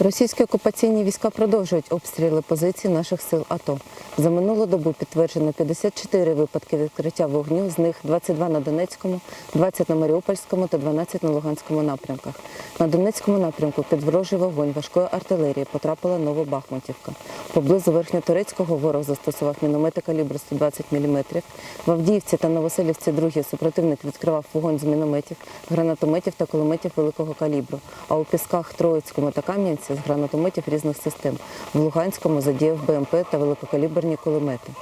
Російські окупаційні війська продовжують обстріли позицій наших сил АТО. За минулу добу підтверджено 54 випадки відкриття вогню, з них 22 на Донецькому, 20 на Маріупольському та 12 на Луганському напрямках. На Донецькому напрямку під ворожий вогонь важкої артилерії потрапила Новобахмутівка. Поблизу Верхньоторецького ворог застосував міномети калібру 120 мм. В Авдіївці та Новоселівці другі супротивник відкривав вогонь з мінометів, гранатометів та кулеметів великого калібру. А у Пісках, Троїцькому та Кам'янці з гранатометів різних систем. В Луганському задіяв БМП та великокаліберні кулемети.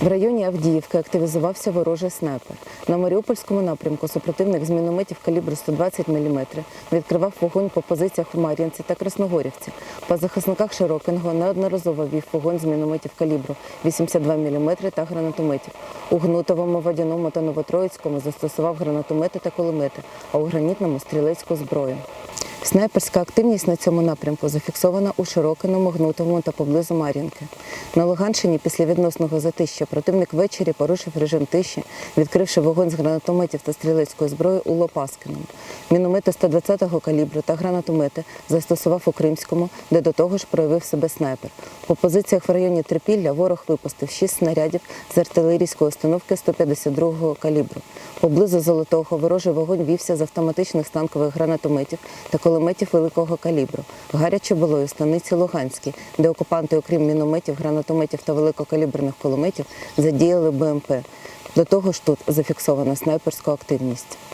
В районі Авдіївки активізувався ворожий снайпер. На Маріупольському напрямку супротивник з мінометів калібру 120 мм відкривав вогонь по позиціях в Мар'їнці та Красногорівці. По захисниках Широкиного неодноразово вів вогонь з мінометів калібру 82 мм та гранатометів. У Гнутовому, Водяному та Новотроїцькому застосував гранатомети та кулемети, а у Гранітному стрілецьку зброю. Снайперська активність на цьому напрямку зафіксована у Широкиному, Гнутовому та поблизу Мар'їнки. На Луганщині після відносного затища противник ввечері порушив режим тиші, відкривши вогонь з гранатометів та стрілецької зброї у Лопаскиному. Міномети 120-го калібру та гранатомети застосував у Кримському, де до того ж проявив себе снайпер. По позиціях в районі Трипілля ворог випустив 6 снарядів з артилерійської установки 152-го калібру. Поблизу Золотого ворожий вогонь вівся з автоматичних станкових гранатометів та кулеметів великого калібру. Гаряче було і в станиці Луганській, де окупанти, окрім мінометів, гранатометів та великокаліберних кулеметів, задіяли БМП. До того ж тут зафіксована снайперська активність.